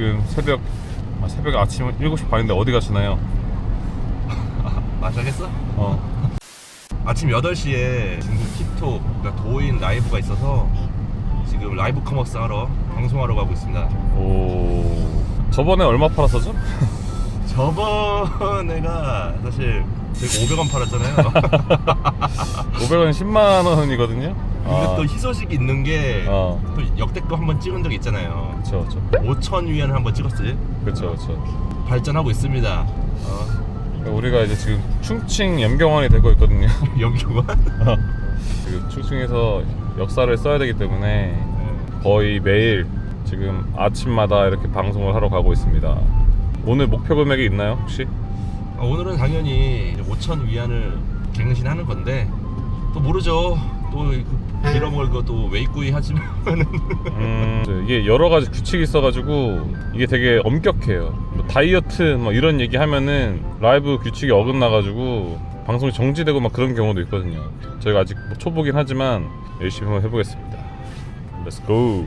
지금 새벽 아, 새벽 아침 7시 반인데 어디 가시나요? 마셔겠어? 어. 아침 8시에 중국 틱톡 그러니까 도인 라이브가 있어서 지금 라이브 커머스 하러 방송하러 가고 있습니다 오. 저번에 얼마 팔았었죠? 저번에가 사실 저희가 500원 팔았잖아요 500원 10만 원이거든요. 근데 또 희소식이 있는 게또 어. 역대급 한 번 찍은 적 있잖아요 그쵸 5천 위안을 한번 찍었지 그쵸 그쵸. 발전하고 있습니다 어, 우리가 이제 지금 충칭 염경원이 되고 있거든요. 영교관? 지금 충칭에서 역사를 써야 되기 때문에 거의 매일 지금 아침마다 이렇게 방송을 하러 가고 있습니다. 오늘 목표 금액이 있나요 혹시? 어, 오늘은 당연히 5천 위안을 갱신하는 건데 또 모르죠. 또그 빌어먹을 것도 웨이꾸이 하지만은 음, 이게 여러 가지 규칙이 있어가지고 이게 되게 엄격해요. 뭐 다이어트 뭐 이런 얘기 하면은 라이브 규칙이 어긋나가지고 방송이 정지되고 막 그런 경우도 있거든요. 저희가 아직 뭐 초보긴 하지만 열심히 한번 해보겠습니다. Let's.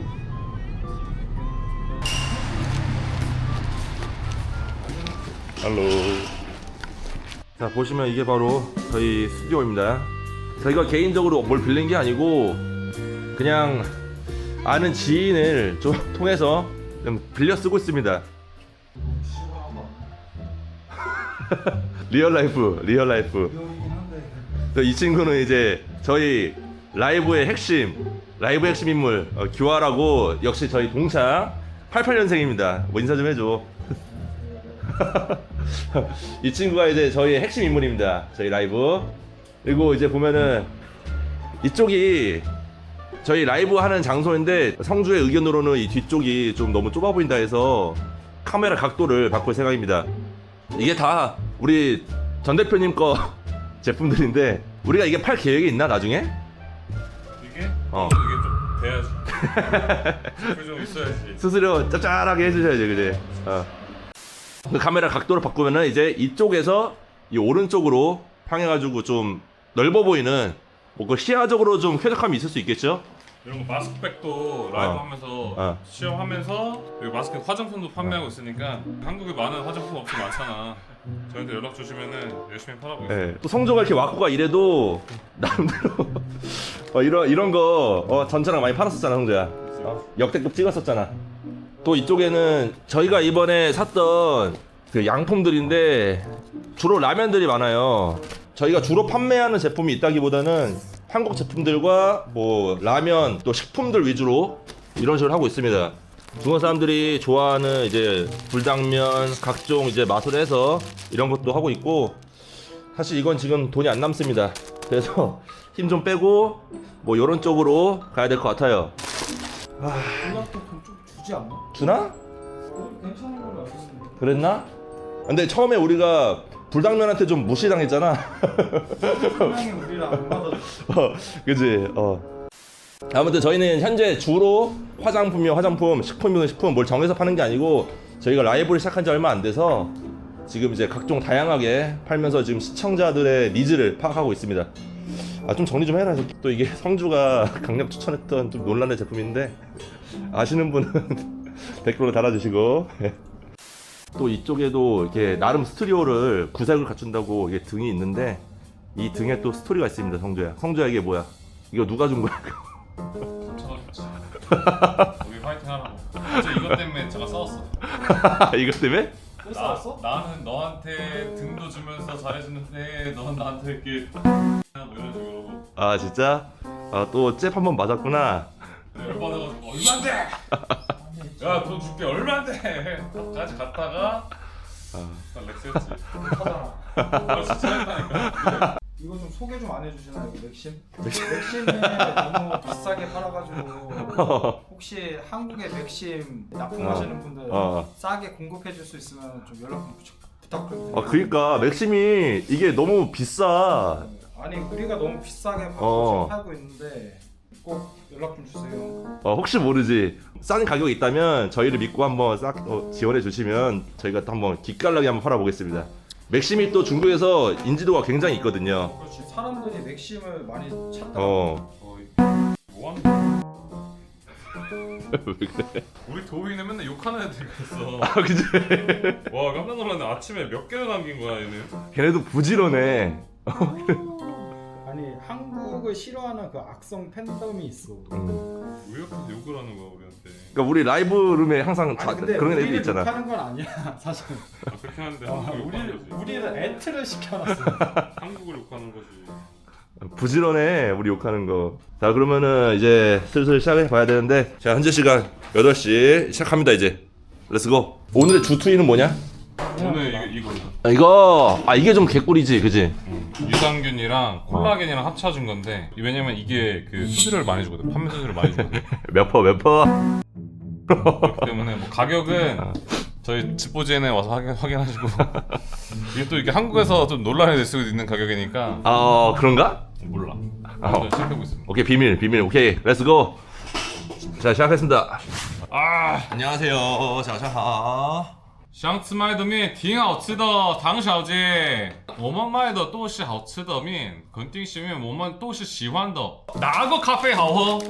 할로. 자 보시면 이게 바로 저희 스튜디오입니다. 저희가 개인적으로 뭘 빌린 게 아니고 그냥 아는 지인을 좀 통해서 좀 빌려 쓰고 있습니다. 리얼 라이프, 리얼 라이프. 또이 친구는 이제 저희 라이브의 핵심, 라이브 핵심 인물 어, 규하라고 역시 저희 동창 88년생입니다. 뭐 인사 좀 해줘. 이 친구가 이제 저희 핵심 인물입니다. 저희 라이브. 그리고 이제 보면은 이쪽이 저희 라이브 하는 장소인데 성주의 의견으로는 이 뒤쪽이 좀 너무 좁아 보인다 해서 카메라 각도를 바꿀 생각입니다. 이게 다 우리 전 대표님 거 제품들인데 우리가 이게 팔 계획이 있나 나중에? 이게 어. 이게 좀 돼야지. 좀 있어야지. 스스로 짭짤하게 해주셔야죠, 그지? 어. 그 카메라 각도를 바꾸면은 이제 이쪽에서 이 오른쪽으로 향해가지고 좀 넓어 보이는 뭐 그 시야적으로 좀 쾌적함이 있을 수 있겠죠? 이런 거 마스크팩도 라이브 어. 하면서 어. 시험하면서 여기 마스크 화장품도 판매하고 있으니까 한국에 많은 화장품 업체 많잖아. 저희한테 연락 주시면은 열심히 팔아보겠습니다. 예. 또 성조가 이렇게 왔고가 이래도 나름대로 어, 이런 이런 거 어, 전처랑 많이 팔았었잖아, 성조야. 어, 역대급 찍었었잖아. 또 이쪽에는 저희가 이번에 샀던 그 양품들인데 주로 라면들이 많아요. 저희가 주로 판매하는 제품이 있다기보다는 한국 제품들과 뭐 라면 또 식품들 위주로 이런 식으로 하고 있습니다. 중국 사람들이 좋아하는 이제 불당면 각종 이제 맛을 해서 이런 것도 하고 있고 사실 이건 지금 돈이 안 남습니다. 그래서 힘 좀 빼고 뭐 이런 쪽으로 가야 될 것 같아요. 연락도 좀 주지 않나? 주나? 괜찮은 걸로 알고 있는데 그랬나? 근데 처음에 우리가 불당면한테 좀 무시당했잖아. 분명히 우리랑 안 받아줬어 어, 그지? 어. 아무튼 저희는 현재 주로 화장품이요 화장품, 식품이면 식품 뭘 정해서 파는 게 아니고 저희가 라이브를 시작한 지 얼마 안 돼서 지금 이제 각종 다양하게 팔면서 지금 시청자들의 니즈를 파악하고 있습니다. 아 좀 정리 좀 해라. 또 이게 성주가 강력 추천했던 좀 논란의 제품인데 아시는 분은 댓글로 달아주시고 또 이쪽에도 이렇게 나름 스튜디오를 구색을 갖춘다고 이게 등이 있는데 이 등에 또 스토리가 있습니다 성주야 성주야 이게 뭐야 이거 누가 준 거야 훔쳐가지고 우리 파이팅 하라고. 이것 때문에 제가 싸웠어. 이것 때문에? 왜 싸웠어? 나는 너한테 등도 주면서 잘해주는데 넌 나한테 이렇게 뭐 이런 식으로 아 진짜? 아 또 잽 한 번 맞았구나 열받아가지고 얼마인데? 야돈 줄게 얼마인데? 까지 갔다가 난 렉스였지. 아 진짜 했다니까. 이거 좀 소개 좀 안 해주시나 이거 맥심? 맥심이 너무 비싸게 팔아가지고 혹시 한국에 맥심 납품하시는 분들 어. 싸게 공급해 줄 수 있으면 좀 연락 좀 부탁- 부탁 좀아 그니까 맥심이 이게 너무 비싸 아니 우리가 너무 비싸게 팔고, 어. 팔고 있는데 꼭 연락 좀 주세요 어, 혹시 모르지 싼 가격이 있다면 저희를 믿고 한번 싹 어, 지원해 주시면 저희가 또 한번 기깔나게 한번 팔아보겠습니다 맥심이 또 중국에서 인지도가 굉장히 있거든요 그렇지 사람들이 맥심을 많이 찾다 어 거의 뭐 하는 거야? 왜 그래? 우리 도우이는 맨날 욕하는 애들 있어. 아 그지? 와 깜짝 놀랐네. 아침에 몇 개를 남긴 거야 얘는. 걔네도 부지런해. 아니 한국을 싫어하는 그 악성 팬덤이 있어. 왜 이렇게 욕을 하는 거야 우리한테? 그러니까 우리 라이브 룸에 항상 자, 아니 근데 그런 애들 우리를 있잖아. 욕하는 건 아니야 사실. 아, 그렇게 하는데 아, 한국을 욕하는 우리를 거지. 우리를 애트를 시켜놨어. 한국을 욕하는 거지. 부지런해 우리 욕하는 거. 자 그러면은 이제 슬슬 시작해 봐야 되는데 자 현재 시간 8시 시작합니다 이제. 렛츠고. 오늘의 주투이는 뭐냐? 오늘 이거 이거 아, 이거 아 이게 좀 개꿀이지 그지? 유산균이랑 어. 콜라겐이랑 합쳐준 건데 왜냐면 이게 그 수수료를 많이 주거든 판매 수수료를 많이 주거든 몇 퍼, 몇 퍼? 그렇기 때문에 뭐 가격은 어. 저희 집보지엔에 와서 확인, 확인하시고 이게 또 이게 한국에서 좀 논란이 될 수 있는 가격이니까 아, 어, 그런가? 몰라 아무튼 체크하고 있습니다 오케이, 비밀, 비밀. 오케이, 렛츠고. 자, 시작하겠습니다. 아 안녕하세요. 자자하. 想吃麦的面挺好吃的，唐小姐。我们卖的都是好吃的面，肯定是面我们都是喜欢的。哪个咖啡好喝？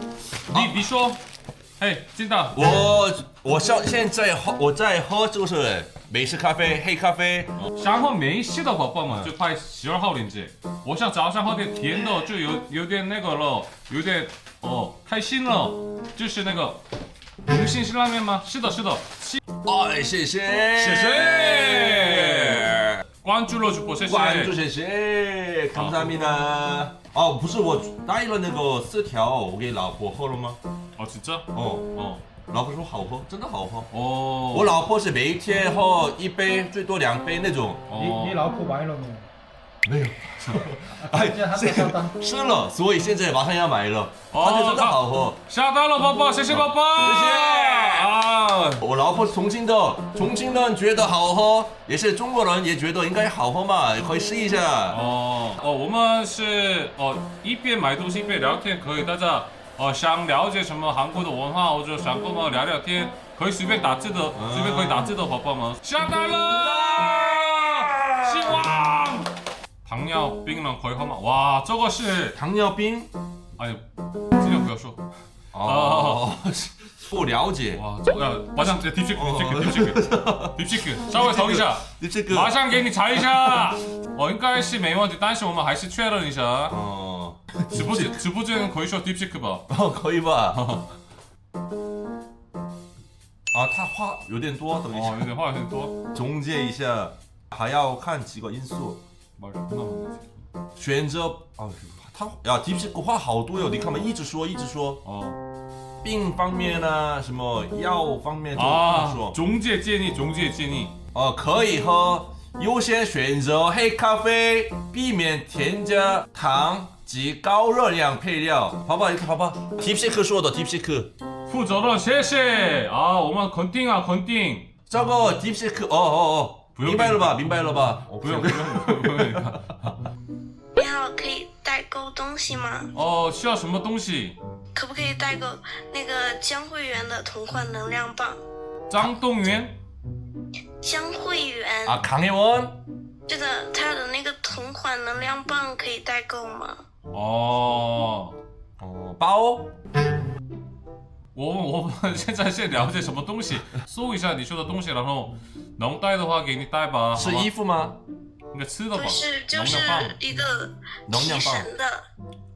你你说，嘿，金大，我我现现在喝我在喝就是美式咖啡黑咖啡。想喝美式的伙伴们就拍十二号链接。我想早上喝点甜的，就有有点那个了，有点哦开心了，就是那个 红心辛拉面吗？是的，是的，谢哎，谢谢，谢谢关注了主播，谢谢。关注谢谢，감사합니다。哦，不是我带了那个四条，我给老婆喝了吗？哦，진짜？ 哦，哦老婆说好喝，真的好喝。哦，我老婆是每一天喝一杯，最多两杯那种。哦你你老婆买了没有？ 没有。吃了，所以现在马上要买了。哦而且真的好喝。下单了，宝宝，谢谢宝宝，谢谢啊。我老婆是重庆的，重庆人觉得好喝，也是中国人也觉得应该好喝嘛，可以试一下。哦哦，我们是哦一边买东西一边聊天，可以大家哦想了解什么韩国的文化，或者想跟我们聊聊天，可以随便打字的，随便可以打字的宝宝们下单了，希望 糖尿病人可以喝吗？哇，这个是糖尿病？哎呀，尽量不要说。哦，不了解。哇，这个马上 deep check deep check deep check deep check，稍微投一下。你这个马上给你查一下，哦，应该是没问题，但是我们还是确认一下。哦，直播间直播间可以说 deep check 吧？哦，可以吧？啊，他话有点多，等一哦，下有点话有点多。总结一下，还要看几个因素， 말끝나면 选择哦，他呀，迪皮话好多哟，你看嘛，一直说一直说， 어. 病方面呢，什么药方面都啊说，，中介建议，中介建议。哦，可以喝，优先选择黑咖啡，避免添加糖及高热量配料。好不好？好不好？Tipsy 克说的 Tipsy 克，负责任，谢谢啊，我们肯定啊，肯定。这个 Tipsy 克，哦哦哦， 不用明白了吧？明白了吧？不用不用不用不用。你好，可以代购东西吗？哦，需要什么东西？可不可以代购那个江汇源的同款能量棒？张动元。江汇源，啊，康혜 원， 这个他的那个同款能量棒可以代购吗？哦，哦，包，我们我们现在先了解什么东西，搜一下你说的东西，然后能带的话给你带吧。是好吧衣服吗？应该吃的吧？不是，就是能量棒一个能量棒提神的。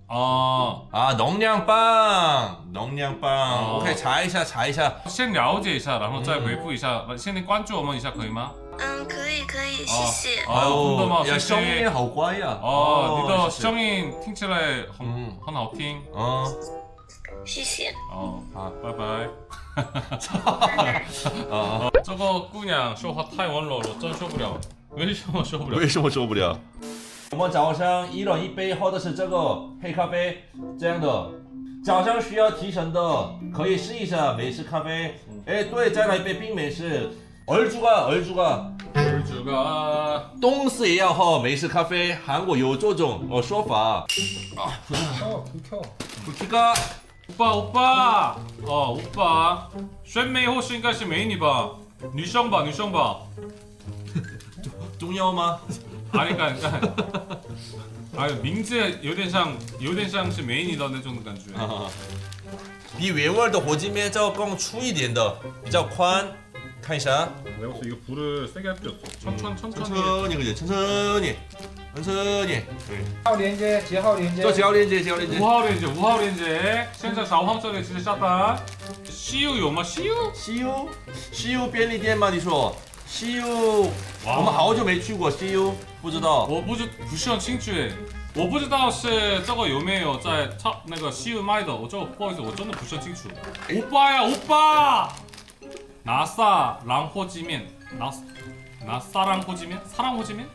哦，啊，能量棒，能量棒，哦我可以查一下，查一下。先了解一下，然后再回复一下。先来关注我们一下，可以吗？嗯，可以可以，谢谢。哦真的吗呀，谢谢声音好乖呀。哦，你的谢谢声音听起来很、嗯很好听。嗯， 谢谢。哦，好，拜拜。啊，这个姑娘说话太温柔了，真受不了。为什么受不了？为什么受不了？我们早上一人一杯喝的是这个黑咖啡，这样的。早上需要提神的，可以试一下美式咖啡。哎，对，再来一杯冰美式。儿주가儿주가 儿子个东四也要喝美式咖啡，韩国有这种呃说法。 어, 불켜. 부티가 오빠 오빠 어 오빠 选美或是应该是美女吧女生吧女生吧 중요吗？ 아니 그러니까 그러니까 아名字有点像有点像是美女的那种感觉 아, 比原味的火鸡面要更粗一点的，比较宽。 看一下， 내가 봤을 때 이거 불을 세게 할 필요 없어. 천천 천천히. 천천히 그지, 천천히, 천천히. 号连接，节号连接。做几号链接，几号链接。 우하오렌지 우하오렌지. 现在小黄这里其实下单。西柚有吗？西柚？西优，西优便利店吗？你说西优，我们好久没去过西优，不知道。我不知不是很清楚诶，我不知道是这个有没有在超那个西柚卖的，我这不好意思，我真的不是很清楚。欧巴呀，欧巴！ 拿撒狼호지면拿拿사랑호지면 사랑 호지면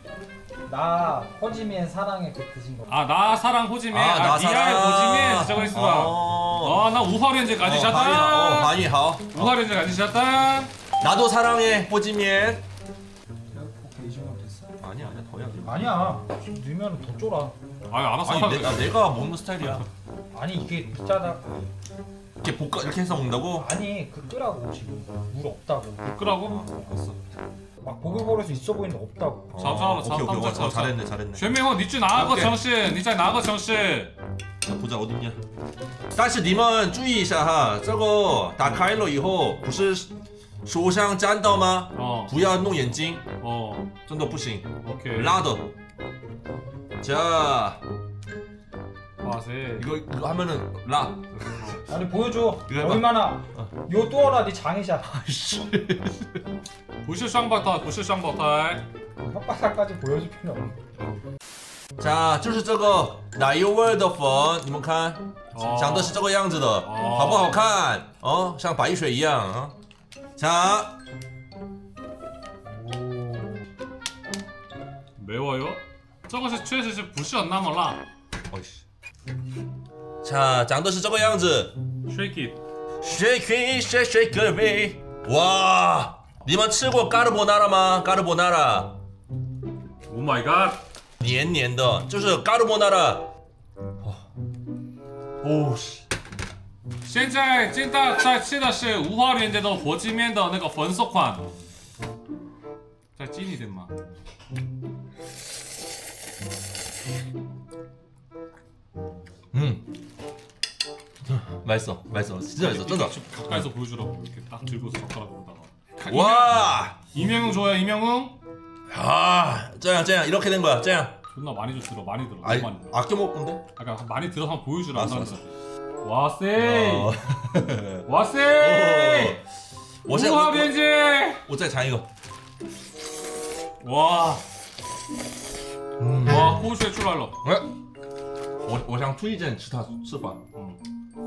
나 허지면 사랑에 그 드신 거. 아, 나 사랑 호지면 아, 아, 나 니아의 사랑. 호지면 저거 있어 봐. 어. 어, 나 우하렌즈까지 哦， 샷다. 韩语好。 우하렌즈까지 샷다. 나도 사랑해 호지면. 이 정도 됐어? 아니야 아니야 더야. 아니야. 좀 넣으면 더 쫄아. 아니, 알았어. 아니 내, 아, 내가 먹는 스타일이야. 아니 이게 짜다. 이렇게 볶아 이렇게 해서 먹는다고? 아니 그 끄라고 지금 물 없다고. 끄라고? 알았어. 막 보글보글해서 있어 보이는데 없다고. 자, 자, 자, 오케이 오케이 자, 어, 자, 자. 잘했네 잘했네. 全明后，你去哪个啊 OK 城市？你在哪个城市？ 자, 보자 어딨냐. 但是你们注意一下哈，这个打开了以后不是手上沾到吗？哦不要弄眼睛，哦真的不行， ，OK。 라더. 자 와塞， 이거 이거 하면은 라. 아니 보여줘. 이거 해봐. 얼마나. 요 또어라 네 장이샷. 不是双胞胎，不是双胞胎。 혓바닥까지 보여줄 필요 없네. 자，就是这个奶油味的粉，你们看，哦长得是这个样子的，好不好看？哦，像白水一样啊。자， 매워요? 这个是确实是不是很那么辣 어이씨. 자，长得是这个样子。 ？Shake it。 Shake it, shake shake it, baby. 哇，你们吃过 carbonara 吗？carbonara Oh my god！黏黏的，就是 carbonara。哦，哦，现在现在在吃的是无花连接的火鸡面的那个粉色款。再近一点 맛있어, 맛있어, 진짜 맛있어, 쩐다. 가까이서 보여주라고 이렇게 딱 들고 젓가락으로다가. 와, 이명웅 좋아요 이명웅? 아, 这样这样 이렇게 된 거야, 这样. 존나 많이 좀 들어 많이 들어 아니, 너무 많이 들어. 아껴 먹을 건데? 아까 많이 들어서 한번 보여주라. 알았어, 나한테. 와세. 어. 와세. 我现在 우화 我 변제. 我再尝一个. 와. 음. 와 코슈에 출발러. 我我想推荐吃它吃法. 응.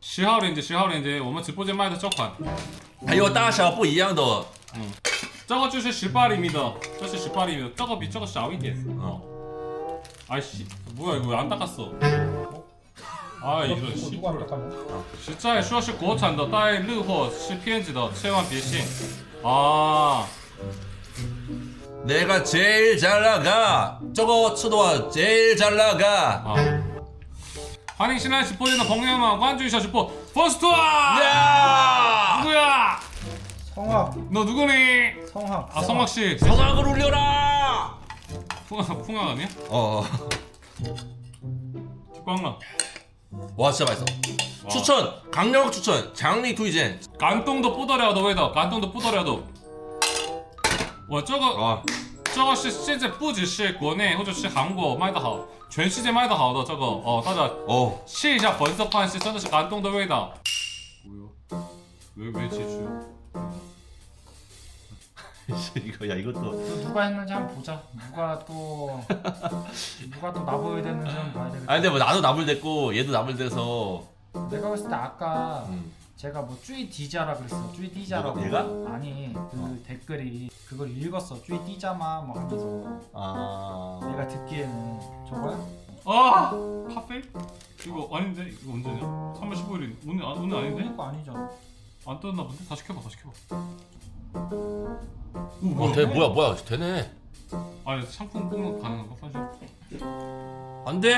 十号链接，十号链接，我们直播间卖的这款，还有大小不一样的.这个就是十八厘米的，这是十八厘米的，这个比这个小一点。哦。哎西，뭐야이거왜안닦았어？啊，이런 이거 씨. 누가 한다카냐? 实在说是国产的，带日货是骗子的，千万别信。啊， 내가 제일 잘 나가. 저거 치도와 제일 잘 나가. 반응 신한 지포지나 벙영아 관주이샤 슈퍼 퍼스트와 누구야? 성학 너 누구니? 성학 아 성학 씨 전학을 울려라! 풍아 풍아 아니야? 어. 꽝아 와 진짜 맛있어. 추천 강력 추천 장리 투이젠. 간똥도 뿌더려도 왜다 간똥도 뿌더려도 와 저거 아 这个是现在不只是国内或者是韩国卖的好，全世界卖的好的这个哦，大家 어. 试一下粉色款是真的是感动的味道。왜왜 제주？ 이거 야 이것도 누가 했는지 한번 보자. 누가 또 누가 또 나보야 되는지 한번 봐야 되겠다. 아 근데 뭐 나도 나불댔고 얘도 나불대서 내가 봤을 때 아까 음. 제가 뭐 쭈이 디자라 그랬어. 쭈이 디자라고. 얘가? 아니 그 댓글이 그걸 읽었어. 쭈이 디자마 뭐 하면서 아 내가 듣기에는 저거야? 아 카페? 이거 아닌데 이거 언제냐? 3월 15일이 오늘 아, 오늘 아닌데? 그거 아니잖아. 안 떴나 본데? 다시 켜봐 다시 켜봐 어, 되, 뭐야 뭐야 되네. 아니 상품 뽑는 가능한 거 사실. 안돼.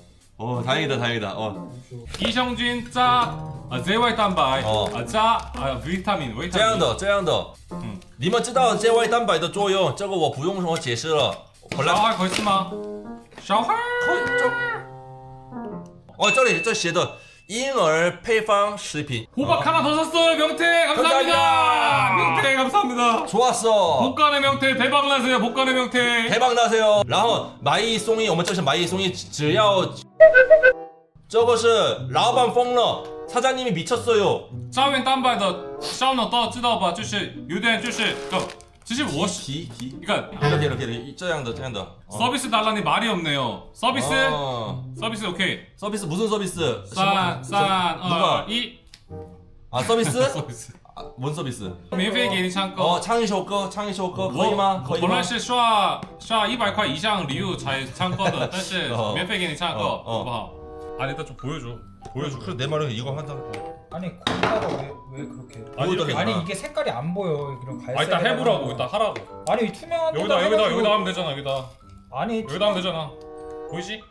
어, 다행이다, 다행이다. 어, 이성준 짜 아, JY 蛋白 어. 아, 짜 아, 비타민 维他命这样的，这样的。嗯你们知道 JY 蛋白的作用，这个我不用什么解释了。本来小孩可以吃吗？小孩哦，这里这写的 婴儿配方食品， 호박 하나 더 샀어요 명태 감사합니다 감사합니다. 명태 감사합니다 좋았어. 복간의 명태 대박 나세요 복간의 명태 台棒大赛哦。然后买一送一，我们这是买一送一，只要这个是老板疯了，사장님이미쳤어요。 胶原蛋白的烧脑到知道吧？就是有点就是呃， 其实我是提提，你看 이렇게 이렇게 이렇게这样的这样的。哦 서비스 달라니 말이 없네요 서비스 어, 서비스 오케이 서비스 무슨 서비스? 三三 누가? 二一 아 서비스? 서비스 아, 뭔 서비스? 免费给你唱歌 어唱一首歌，唱一首歌可以吗？可以吗本来？是刷刷一百块以上礼物才唱歌的，但是哦免费给你唱歌，哦哦好不好？啊，你좀 보여줘. 보여줘. 그래서 내 말은 이거 한다. 아니 거기다가 왜, 왜 그렇게? 아니, 이렇게- 아니 이게 색깔이 안 보여. 이런 갈색. 아 일단 해보라고 일단 하라고. 아니 투명한 여기다 데다 여기다 여기다 하면 되잖아 여기다 아니 여기다 하면 되잖아. 보이지?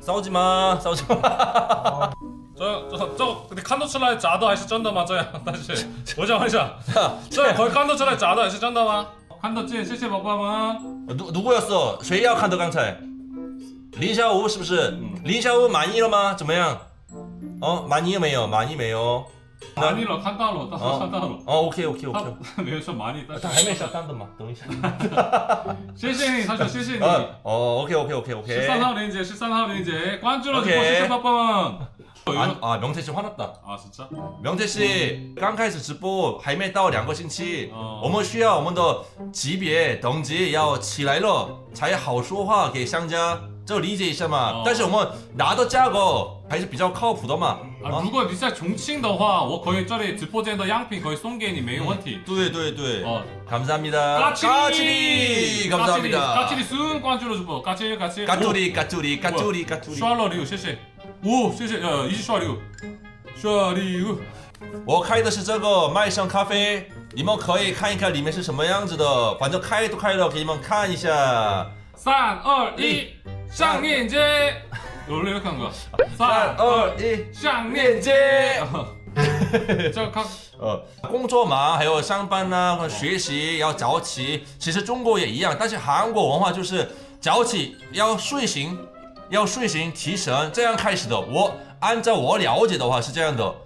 싸우지 마. 싸우지 마. 저저저 근데 칸도철라의 자도 아시 쩐다마자야 다시 오자 오자. 저 거의 칸도철라의 자도 아시 쩐다마. 칸도치 실시 먹방은 누 누구였어? 쉐이아 칸더 강찰. 林小吴是不是？林小吴满意了吗？怎么样？哦，满意没有？满意没有？满意了，看到了，到哦看到了。哦，OK OK OK。他没有说满意，但是他还没下单的吗？等一下。谢谢你，他说谢谢你。啊，哦，OK OK OK 十三 OK。号链接，十三号链接，关注了直 OK 播，谢谢宝宝们。 아, 아 명태 씨 화났다. 啊，是这。 명태 씨刚开始直播还没到两个星期，哦我们需要我们的级别等级要起来了，才好说话给商家， 这理解一下嘛。哦但是我们拿的价格还是比较靠谱的嘛。啊，如果你在重庆的话，我可以这里直播间的样品可以送给你，没有问题。对对对，哦， 감사합니다. 까칠이, 까칠이 감사합니다. 까칠이 순 관주로 주보, 까칠 까칠. 까투리 까투리 까투리 까투리. 刷了礼物，谢谢。哦，谢谢，呃，一起刷礼物，刷礼物。我开的是这个麦上咖啡，你们可以看一看里面是什么样子的，反正开都开了，给你们看一下。 三二一上链接。努力的看我三二一上链接。糟糕呃工作忙还有上班呐和学习要早起其实中国也一样但是韩国文化就是早起要睡醒要睡醒提神这样开始的。我按照我了解的话是这样的。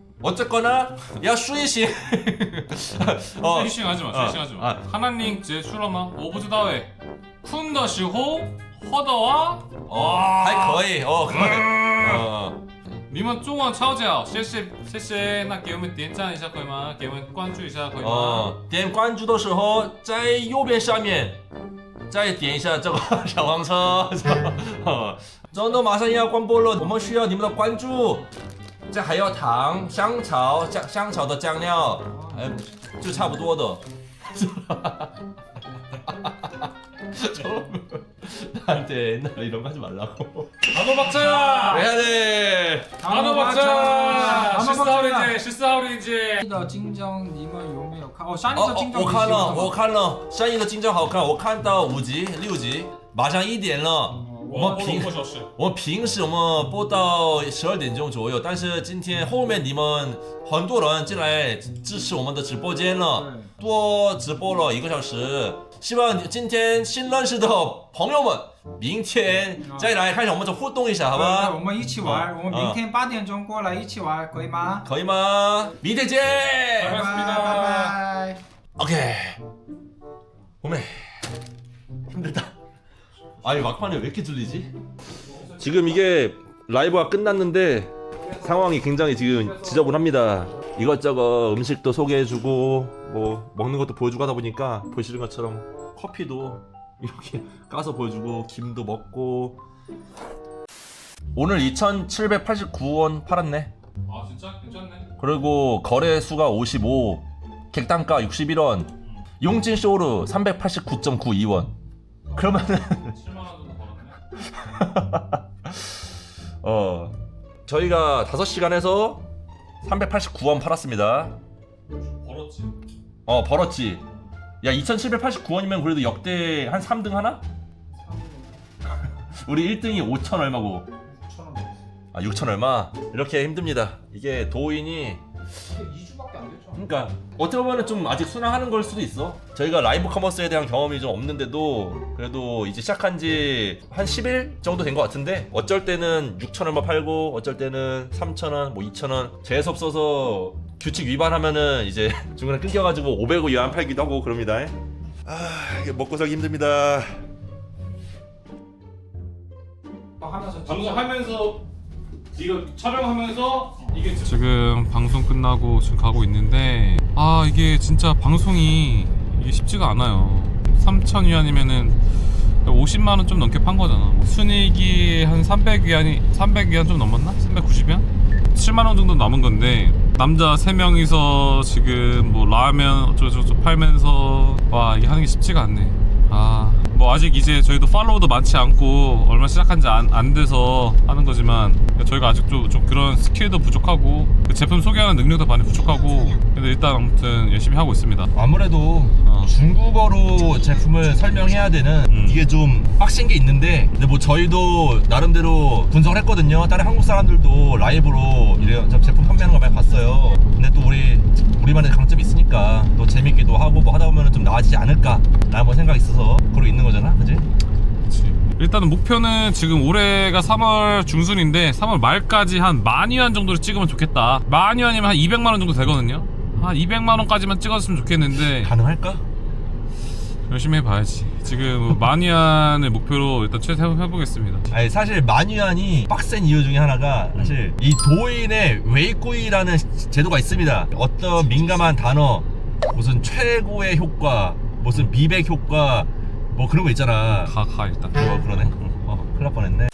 어쨌거나 야睡醒. 어, 虚心하지 마, 어, 虚心하지 마. 아. 하나님 제 출어마, 我不知道哎。쿤더시호 허더와 어, 还可以, 어, 可以. 어, 你们中文超级好，谢谢谢谢。那给我们点赞一下可以吗？给我们关注一下可以吗？ 어, 点关注的时候在右边下面再点一下这个小黄车。哦真的马上要关播了，我们需要你们的关注。 这还要糖、香草、酱香草的酱料，呃，就差不多的。 나한테 옛날에 이런 거 하지 말라고. 단호 박자! 해야 돼. 단호 박자! 실사우리제, 실사우리제. 的金正你们有没有看？哦，山里哦的金，正我看了，我我看了，山鹰的金正好看，我看到五集、六集，马上一点了。 我们平小时。我们平时我们播到十二点钟左右，但是今天后面你们很多人进来支持我们的直播间了，多直播了一个小时。希望你今天新认识的朋友们 明天再来看一下我们这互动一下好对吧我们一起玩，我们明天八点钟过来一起玩，可以吗？可以吗明天见拜拜拜拜。 오케이 오메 힘들다 아니 막판에 왜 이렇게 졸리지? 지금 이게 라이브가 끝났는데 상황이 굉장히 지금 지저분합니다 이것저것 음식도 소개해주고 뭐 먹는 것도 보여주고 하다 보니까 보시는 것처럼 커피도 이렇게 까서 보여주고 김도 먹고 오늘 2,789원 팔았네 아 진짜 괜찮네. 그리고 거래 수가 55, 객단가 61원, 용진 쇼르 389.92원. 그러면은 7만 원 정도 벌었네. 어 저희가 5시간 해서 389원 팔았습니다. 벌었지. 어 벌었지. 야 2,789원이면 그래도 역대 한 3등 하나? 우리 1등이 5천 얼마고 6천 원 넘었어. 아 6천 얼마? 이렇게 힘듭니다. 이게 도인이 2주밖에 안 됐죠. 그러니까 어떻게 보면 좀 아직 순항하는 걸 수도 있어. 저희가 라이브 커머스에 대한 경험이 좀 없는데도 그래도 이제 시작한 지 한 10일 정도 된 것 같은데 어쩔 때는 6천 얼마 팔고 어쩔 때는 3천 원, 뭐 2천 원 재수 없어서 규칙 위반하면은 이제 중간에 끊겨가지고 500원 이하 팔기도 하고 그럽니다. 아 이게 먹고 살기 힘듭니다. 하면서 방송하면서 이거 촬영하면서 지금 방송 끝나고 지금 가고 있는데 아 이게 진짜 방송이 이게 쉽지가 않아요. 3천 위안이면은 50만 원 좀 넘게 판 거잖아. 뭐 순이익이 한 300위안이 300위안 좀 넘었나? 390위안? 7만 원 정도 남은 건데 남자 3명이서 지금 뭐 라면 어쩌고저쩌고 팔면서 와 이게 하는 게 쉽지가 않네. 아 뭐 아직 이제 저희도 팔로워도 많지 않고 얼마 시작한 지안 돼서 하는 거지만 저희가 아직 좀, 좀 그런 스킬도 부족하고 그 제품 소개하는 능력도 많이 부족하고 근데 일단 아무튼 열심히 하고 있습니다. 아무래도 어. 중국어로 제품을 설명해야 되는 음. 이게 좀 빡신 게 있는데 근데 뭐 저희도 나름대로 분석을 했거든요 다른 한국 사람들도 라이브로 이래 제품 판매하는 거 많이 봤어요 근데 또 우리 우리만의 강점이 있으니까 또 재밌기도 하고 뭐 하다 보면 좀 나아지지 않을까 라는 뭐 생각이 있어서 그러고 있는 거잖아 그지? 일단은 목표는 지금 올해가 3월 중순인데 3월 말까지 한 만위안 정도로 찍으면 좋겠다 만위안이면 한 200만원 정도 되거든요 한 200만원까지만 찍었으면 좋겠는데 가능할까? 열심히 해봐야지 지금 만위안을 목표로 일단 최소 해보겠습니다 아니 사실 만유안이 빡센 이유 중에 하나가 사실 이 도인의 웨이코이라는 제도가 있습니다. 어떤 민감한 단어 무슨 최고의 효과 무슨 미백 효과 뭐 그런 거 있잖아. 가 가 일단 어 그러네. 어 큰일 날 뻔했네.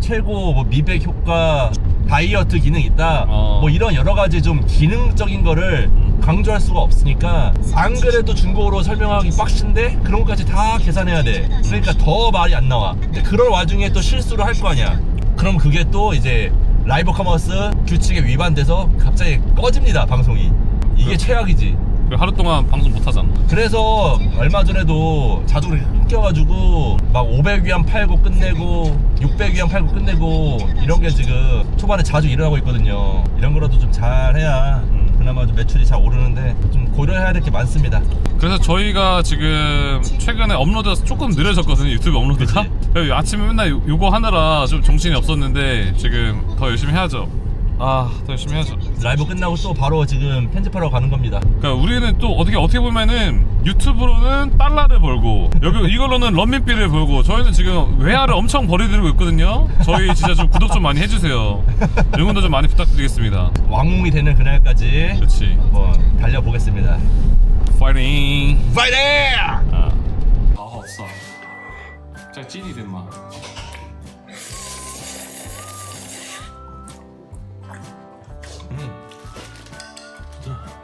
최고 뭐 미백 효과 다이어트 기능 있다. 어. 뭐 이런 여러 가지 좀 기능적인 거를 강조할 수가 없으니까 안 그래도 중국어로 설명하기 빡신데 그런 것까지 다 계산해야 돼. 그러니까 더 말이 안 나와. 근데 그럴 와중에 또 실수를 할 거 아니야. 그럼 그게 또 이제 라이브 커머스 규칙에 위반돼서 갑자기 꺼집니다 방송이. 이게 최악이지. 그리고 하루 동안 방송 못 하잖아 그래서 얼마 전에도 자주 그렇게 끊겨가지고 막 500위안 팔고 끝내고 600위안 팔고 끝내고 이런 게 지금 초반에 자주 일어나고 있거든요. 이런 거라도 좀 잘해야 음. 그나마 좀 매출이 잘 오르는데 좀 고려해야 될 게 많습니다. 그래서 저희가 지금 최근에 업로드가 조금 느려졌거든요 유튜브 업로드가. 그래서 아침에 맨날 요, 요거 하느라 좀 정신이 없었는데 지금 더 열심히 해야죠. 아 더 열심히 해야죠. 라이브 끝나고 또 바로 지금 편집하러 가는 겁니다. 그러니까 우리는 또 어떻게 어떻게 보면은 유튜브로는 달러를 벌고 여기 이걸로는 런민비를 벌고 저희는 지금 외화를 엄청 벌이들고 있거든요. 저희 진짜 좀 구독 좀 많이 해주세요. 응원도 좀 많이 부탁드리겠습니다. 왕웅이 되는 그날까지 그렇지. 한번 달려보겠습니다. 파이팅. 파이팅! 아, 아 없어. 짜 찐이 된 마.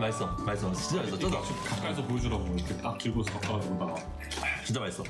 맛있어, 맛있어, 진짜 맛있어, 쩌다. 가까이서 보여주라고 이렇게 딱 들고 가까워지고 나와. 진짜 맛있어.